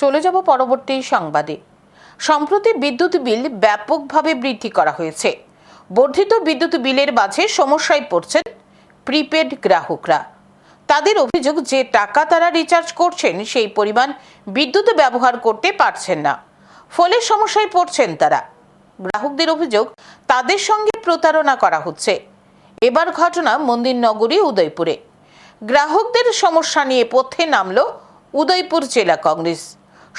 চলে যাব পরবর্তী সংবাদে। সম্প্রতি বিদ্যুৎ বিল ব্যাপকভাবে বৃদ্ধি করা হয়েছে। বর্ধিত বিদ্যুৎ বিলের মাঝে সমস্যায় পড়ছেন প্রিপেড গ্রাহকরা। তাদের অভিযোগ যে টাকা তারা রিচার্জ করছেন সেই পরিমাণ বিদ্যুৎ ব্যবহার করতে পারছেন না। ফলে সমস্যায় পড়ছেন তারা। গ্রাহকদের অভিযোগ, তাদের সঙ্গে প্রতারণা করা হচ্ছে। এবার ঘটনা মন্দির নগরী উদয়পুরে। গ্রাহকদের সমস্যা নিয়ে পথে নামল উদয়পুর জেলা কংগ্রেস।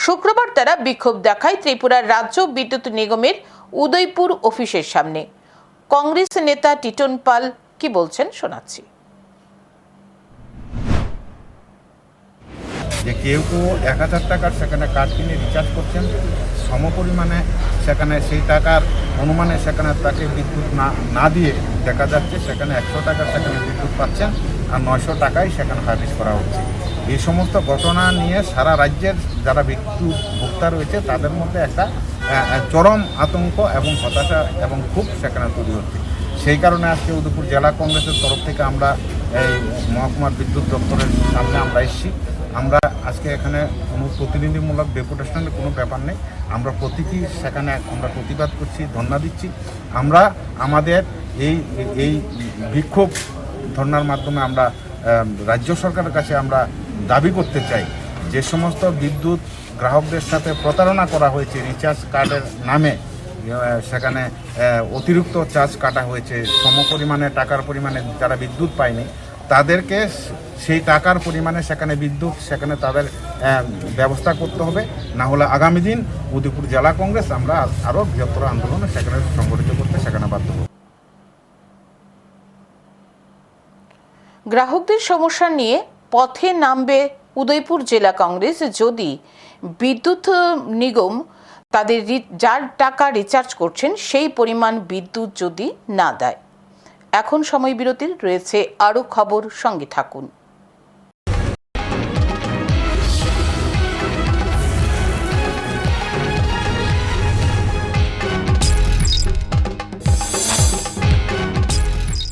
শুক্রবার তারা বিক্ষোভ দেখায় ত্রিপুরার রাজ্য বিদ্যুৎ নিগমের উদয়পুর অফিসের সামনে। কংগ্রেস নেতা টিটন পাল কি বলছেন শোনাচ্ছি। যে কেউ কেউ এক হাজার টাকার সেখানে কার্ড কিনে রিচার্জ করছেন, সম পরিমাণে সেখানে সেই টাকার অনুমানে সেখানে তাকে বিদ্যুৎ না না দিয়ে দেখা যাচ্ছে সেখানে একশো টাকার সেখানে বিদ্যুৎ পাচ্ছেন আর নয়শো টাকাই সেখানে সার্ভিস করা হচ্ছে। এই সমস্ত ঘটনা নিয়ে সারা রাজ্যের যারা বিদ্যুৎ ভোক্তা রয়েছে, তাদের মধ্যে একটা চরম আতঙ্ক এবং হতাশা এবং খুব সেখানে তৈরি হচ্ছে। সেই কারণে আজকে উদয়পুর জেলা কংগ্রেসের তরফ থেকে আমরা এই মহকুমার বিদ্যুৎ দপ্তরের সামনে আমরা এসেছি। আমরা আজকে এখানে কোনো প্রতিনিধিমূলক ডেপুটেশনের কোনো ব্যাপার নেই। আমরা প্রতীকী, সেখানে আমরা প্রতিবাদ করছি, ধর্ণা দিচ্ছি। আমরা আমাদের এই এই বিক্ষোভ ধর্নার মাধ্যমে আমরা রাজ্য সরকারের কাছে আমরা দাবি করতে চাই, যে সমস্ত বিদ্যুৎ গ্রাহকদের সাথে প্রতারণা করা হয়েছে রিচার্জ কার্ডের নামে সেখানে অতিরিক্ত চার্জ কাটা হয়েছে সম পরিমাণে টাকার পরিমাণে যারা বিদ্যুৎ পায়নি, তাদেরকে সেই টাকার পরিমাণে সেখানে বিদ্যুৎ, সেখানে তাদের ব্যবস্থা করতে হবে। না হলে আগামী দিন উদয়পুর জেলা কংগ্রেস আমরা আরও বৃহত্তর আন্দোলনে সেখানে সংগঠিত করতে সেখানে বাধ্য হব। গ্রাহকদের সমস্যা নিয়ে পথে নামবে উদয়পুর জেলা কংগ্রেস যদি বিদ্যুৎ নিগম তাদের যার টাকা রিচার্জ করছেন, সেই পরিমাণ বিদ্যুৎ যদি না দেয়। এখন সময় বিরতির, রয়েছে আরও খবর, সঙ্গে থাকুন।